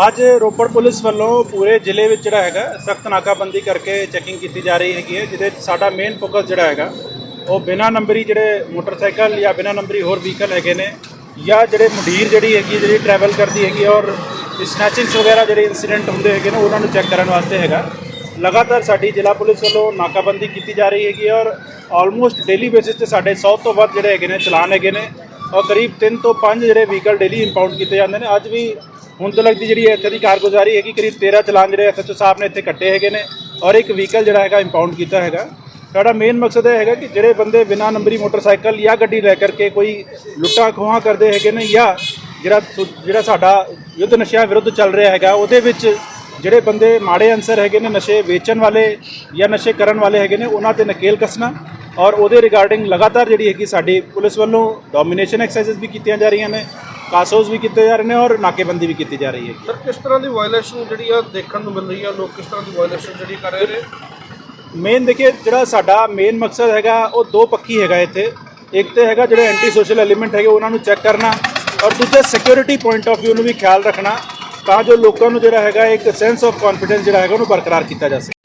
ਅੱਜ ਰੋਪੜ ਪੁਲਿਸ ਵੱਲੋਂ ਪੂਰੇ ਜ਼ਿਲ੍ਹੇ ਵਿੱਚ ਜਿਹੜਾ ਹੈਗਾ ਸਖਤ ਨਾਕਾਬੰਦੀ ਕਰਕੇ ਚੈਕਿੰਗ ਕੀਤੀ ਜਾ ਰਹੀ ਹੈਗੀ ਹੈ, ਜਿਹਦੇ 'ਚ ਸਾਡਾ ਮੇਨ ਫੋਕਸ ਜਿਹੜਾ ਹੈਗਾ, ਉਹ ਬਿਨਾਂ ਨੰਬਰੀ ਜਿਹੜੇ ਮੋਟਰਸਾਈਕਲ ਜਾਂ ਬਿਨਾਂ ਨੰਬਰੀ ਹੋਰ ਵਹੀਕਲ ਹੈਗੇ ਨੇ, ਜਾਂ ਜਿਹੜੇ ਮੁਢੀਰ ਜਿਹੜੀ ਹੈਗੀ ਜਿਹੜੀ ਟਰੈਵਲ ਕਰਦੀ ਹੈਗੀ ਔਰ ਸਨੈਚਿੰਗਸ ਵਗੈਰਾ ਜਿਹੜੇ ਇਨਸੀਡੈਂਟ ਹੁੰਦੇ ਹੈਗੇ ਨੇ, ਉਹਨਾਂ ਨੂੰ ਚੈੱਕ ਕਰਨ ਵਾਸਤੇ ਹੈਗਾ। ਲਗਾਤਾਰ ਸਾਡੀ ਜ਼ਿਲ੍ਹਾ ਪੁਲਿਸ ਵੱਲੋਂ ਨਾਕਾਬੰਦੀ ਕੀਤੀ ਜਾ ਰਹੀ ਹੈਗੀ ਔਰ ਆਲਮੋਸਟ ਡੇਲੀ ਬੇਸਿਸ ਤੇ ਸਾਡੇ 100 ਤੋਂ ਵੱਧ ਜਿਹੜੇ ਹੈਗੇ ਨੇ, ਚਲਾਨ ਹੈਗੇ ਨੇ, ਔਰ ਕਰੀਬ 3 ਤੋਂ 5 ਜਿਹੜੇ ਵਹੀਕਲ ਡੇਲੀ ਇੰਪਾਊਂਡ ਕੀਤੇ ਜਾਂਦੇ ਨੇ। ਅੱਜ ਵੀ ਹੁਣ ਤੋਂ ਲੱਗਦੀ ਜਿਹੜੀ ਇੱਥੇ ਦੀ ਕਾਰਗੁਜ਼ਾਰੀ ਹੈਗੀ, ਕਰੀਬ 13 ਚਲਾਨ ਜਿਹੜੇ ਐਸਐਚਓ ਸਾਹਿਬ ਨੇ ਇੱਥੇ ਕੱਟੇ ਹੈਗੇ ਨੇ ਔਰ ਇੱਕ ਵਹੀਕਲ ਜਿਹੜਾ ਹੈਗਾ ਇੰਪਾਊਂਡ ਕੀਤਾ ਹੈਗਾ। ਸਾਡਾ ਮੇਨ ਮਕਸਦ ਇਹ ਹੈਗਾ ਕਿ ਜਿਹੜੇ ਬੰਦੇ ਬਿਨਾਂ ਨੰਬਰੀ ਮੋਟਰਸਾਈਕਲ ਜਾਂ ਗੱਡੀ ਲੈ ਕਰਕੇ ਕੋਈ ਲੁੱਟਾਂ ਖੋਹਾਂ ਕਰਦੇ ਹੈਗੇ ਨੇ ਜਾਂ ਜਿਹੜਾ ਜਿਹੜਾ ਸਾਡਾ ਯੁੱਧ ਨਸ਼ਿਆਂ ਵਿਰੁੱਧ ਚੱਲ ਰਿਹਾ ਹੈਗਾ, ਉਹਦੇ ਵਿੱਚ ਜਿਹੜੇ ਬੰਦੇ ਮਾੜੇ ਅਨਸਰ ਹੈਗੇ ਨੇ, ਨਸ਼ੇ ਵੇਚਣ ਵਾਲੇ ਜਾਂ ਨਸ਼ੇ ਕਰਨ ਵਾਲੇ ਹੈਗੇ ਨੇ, ਉਹਨਾਂ ਤੇ ਨਕੇਲ ਕੱਸਣਾ ਔਰ ਉਹਦੇ ਰਿਗਾਰਡਿੰਗ ਲਗਾਤਾਰ ਜਿਹੜੀ ਹੈਗੀ ਸਾਡੀ ਪੁਲਿਸ ਵੱਲੋਂ ਡੋਮੀਨੇਸ਼ਨ ਐਕਸਰਸਾਈਜ਼ ਵੀ ਕੀਤੀਆਂ ਜਾ ਰਹੀਆਂ ਨੇ। ਕਾਸੋਸ ਵੀ ਕੀਤੇ ਜਾ ਰਹੇ ਨੇ ਔਰ ਨਾਕੇਬੰਦੀ ਵੀ ਕੀਤੀ ਜਾ ਰਹੀ ਹੈ ਸਰ ਕਿਸ ਤਰ੍ਹਾਂ ਦੀ ਵਾਇਲੇਸ਼ਨ ਜਿਹੜੀ ਆ ਦੇਖਣ ਨੂੰ ਮਿਲ ਰਹੀ ਆ? ਲੋਕ ਕਿਸ ਤਰ੍ਹਾਂ ਦੀ ਵਾਇਲੇਸ਼ਨ ਜਿਹੜੀ ਕਰ ਰਹੇ ਨੇ? ਮੇਨ ਦੇਖਿਏ ਜਿਹੜਾ ਸਾਡਾ ਮੇਨ ਮਕਸਦ ਹੈਗਾ ਉਹ ਦੋ ਪੱਕੀ ਹੈਗਾ ਇੱਥੇ। ਇੱਕ ਤੇ ਹੈਗਾ ਜਿਹੜੇ ਐਂਟੀ ਸੋਸ਼ਲ ਐਲੀਮੈਂਟ ਹੈਗੇ ਉਹਨਾਂ ਨੂੰ ਚੈੱਕ ਕਰਨਾ ਔਰ ਦੂਜੇ ਸਿਕਿਉਰਿਟੀ ਪੁਆਇੰਟ ਆਫ View ਨੂੰ ਵੀ ਖਿਆਲ ਰੱਖਣਾ ਤਾਂ ਜੋ ਲੋਕਾਂ ਨੂੰ ਜਿਹੜਾ ਹੈਗਾ ਇੱਕ ਸੈਂਸ ਆਫ ਕੌਨਫੀਡੈਂਸ ਜਿਹੜਾ ਹੈਗਾ ਉਹਨੂੰ ਬਰਕਰਾਰ ਕੀਤਾ ਜਾ ਸਕੇ।